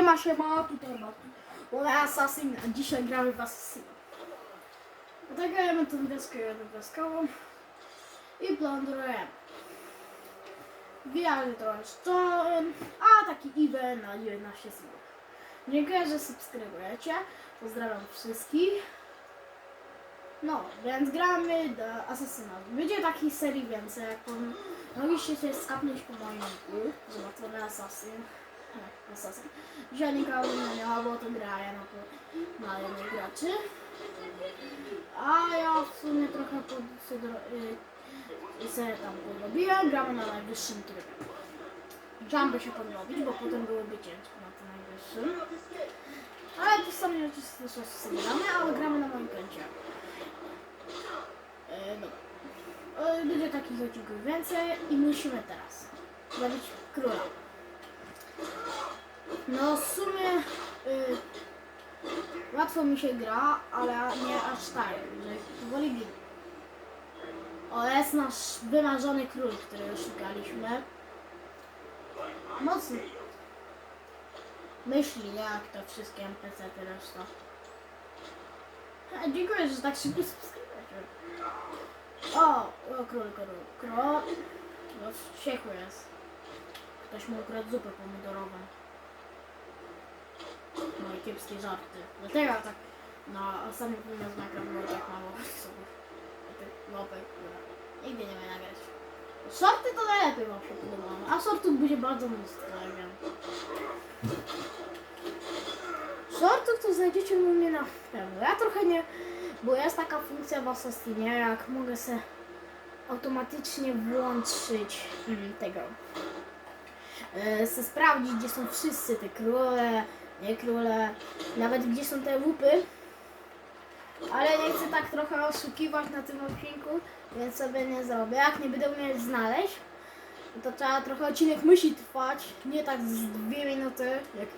Siema, siema, tutaj Ole Assassin, a dzisiaj gramy w Assassina. Atakrujemy tą deskę jednodeskową i plądrujemy. Wbijamy trochę szczołem, a taki event na 11 zł. Dziękuję, że subskrybujecie. Pozdrawiam wszystkich. No, więc gramy do Assassina. Będzie takiej serii więcej, jak pan... Mogliście się skapnąć po moim niku. Zobaczony Assassin. Assassin. Dzisiaj nikogo nie miała, bo to gra ja na, po- na jednych graczy. A ja w sumie trochę pod, y, sobie tam podrobiłem. Gramy na najwyższym trybie. By się podrobić, bo potem byłoby ciężko na tym najwyższym. Ale to sami oczywiście sobie gramy, ale gramy na moim. E, dobra. E, Będzie takich odcinków więcej i musimy teraz zrobić króla. No w sumie y, łatwo mi się gra, ale nie aż tak, że powoli ginie. O, jest nasz wymarzony król, którego szukaliśmy. Mocny. Myśli, jak to wszystkie NPC ty reszta. A, dziękuję, że tak szybko subskrybujecie. O, o król, król, król. No, wściekły jest. Ktoś mu ukradł zupę pomidorową. Moje kiepskie żarty. Dlatego tak na ostatnim filmie z Minecraft było tak mało osób. Które nigdy nie miałem nagrać. Shorty to najlepiej wam się podobało, a shortów będzie bardzo mnóstwo, ja wiem. Shortów to znajdziecie u mnie na pewno. Ja trochę nie, bo jest taka funkcja w Assassinie, jak mogę sobie automatycznie włączyć mm, tego. E, sprawdzić, gdzie są wszyscy te króle, króle, nawet gdzie są te łupy. Ale nie chcę tak trochę oszukiwać na tym odcinku, więc sobie nie zrobię. Jak nie będę umieć znaleźć, to trzeba trochę odcinek musi trwać, nie tak z dwie minuty, jak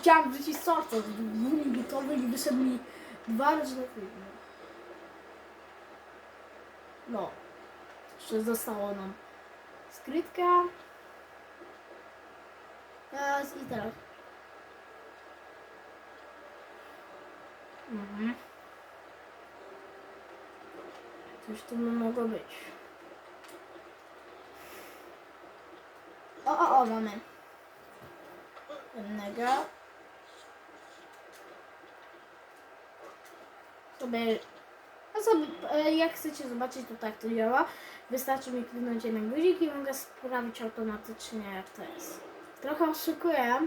chciałam wrzucić sorce z dwuminutowych i wyszedł mi dwa różne filmy. No. Jeszcze zostało nam skrytka. Teraz i teraz. Mhm. Coś tu mogło być. O, o, o, mamy. Jednego. Sobie, a sobie, jak chcecie zobaczyć, to tak to działa. Wystarczy mi kliknąć jeden guzik i mogę sprawdzić automatycznie, jak to jest. Trochę oszukuję,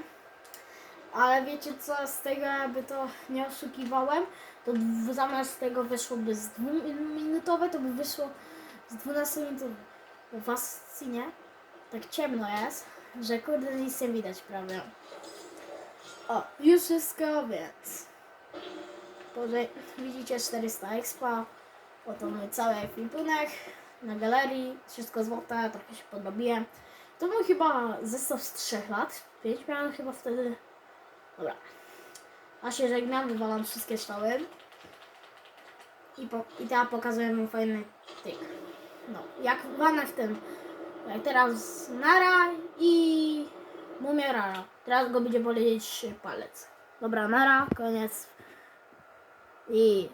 ale wiecie co, z tego jakby to nie oszukiwałem, to zamiast tego wyszłoby z dwuminutowe, to by wyszło z 12 minut w fascynie. Tak ciemno jest, że kurde nic nie widać prawie. O, już wszystko, więc... Boże, widzicie 400 expa, oto mój cały ekwipunek na galerii, wszystko złote, trochę się podobiłem. To był chyba zestaw z 3 lat, 5 miałem chyba wtedy. Dobra. A się żegnam, wywalam wszystkie ształy. I, po, I teraz pokazuję mu fajny tyk. No, jak wanę w tym. Jak teraz nara i mumia rara. Teraz go będzie boleć palec. Dobra, nara, koniec. I